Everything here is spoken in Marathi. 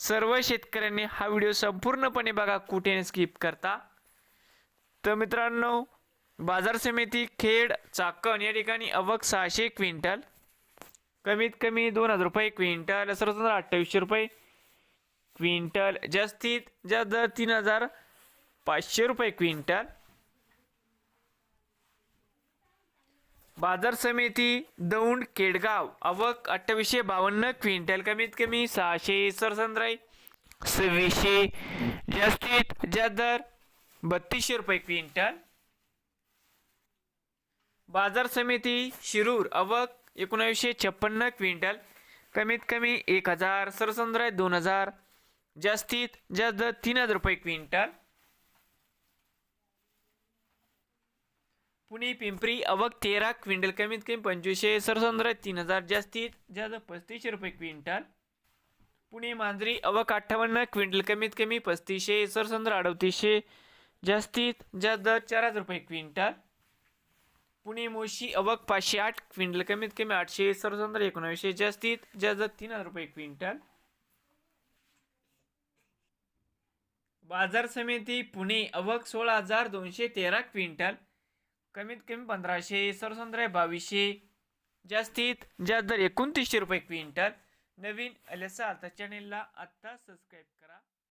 सर्व शेतकऱ्यांनी हा व्हिडिओ संपूर्णपणे बघा कुठे स्किप करता. तर मित्रांनो बाजार समिती खेड चाकण या ठिकाणी अवक सहाशे क्विंटल कमीत कमी दोन हजार रुपये क्विंटल सर्वसाधारण अठ्ठावीसशे रुपये क्विंटल जास्तीत जास्त दर तीन हजार पाचशे रुपये क्विंटल. बाजार समिती दौंड केडगाव अवक अठ्ठावीसशे बावन्न क्विंटल कमीत कमी सहाशे सरसंद्राई सव्वीसशे जास्तीत जास्त दर बत्तीसशे रुपये क्विंटल. बाजार समिती शिरूर अवक एकोणावीसशे छप्पन्न क्विंटल कमीत कमी एक हजार सरसंद्राय दोन हजार जास्तीत जास्त दर तीन हजार रुपये क्विंटल. पुणे पिंपरी अवक तेरा क्विंटल कमीत कमी पंचवीसशे सरसंद्र तीन हजार जास्तीत जास्त पस्तीसशे रुपये क्विंटल. पुणे मांजरी अवक अठ्ठावन्न क्विंटल कमीत कमी पस्तीसशे सरसंद्र अडतीसशे जास्तीत जास्त दर चार हजार रुपये क्विंटल. पुणे मोशी अवक पाचशे आठ क्विंटल कमीत कमी आठशे सरसंद्र एकोणावीसशे जास्तीत जास्त तीन हजार रुपये क्विंटल. बाजार समिती पुणे अवक सोळा हजार दोनशे तेरा क्विंटल. कमीत कमी पंधराशे सरसंद्र बावीसशे. जास्तीत जास्त दर एकोणतीसशे रुपये क्विंटल. नवीन आल्याचा आता चॅनेलला आत्ता सबस्क्राईब करा.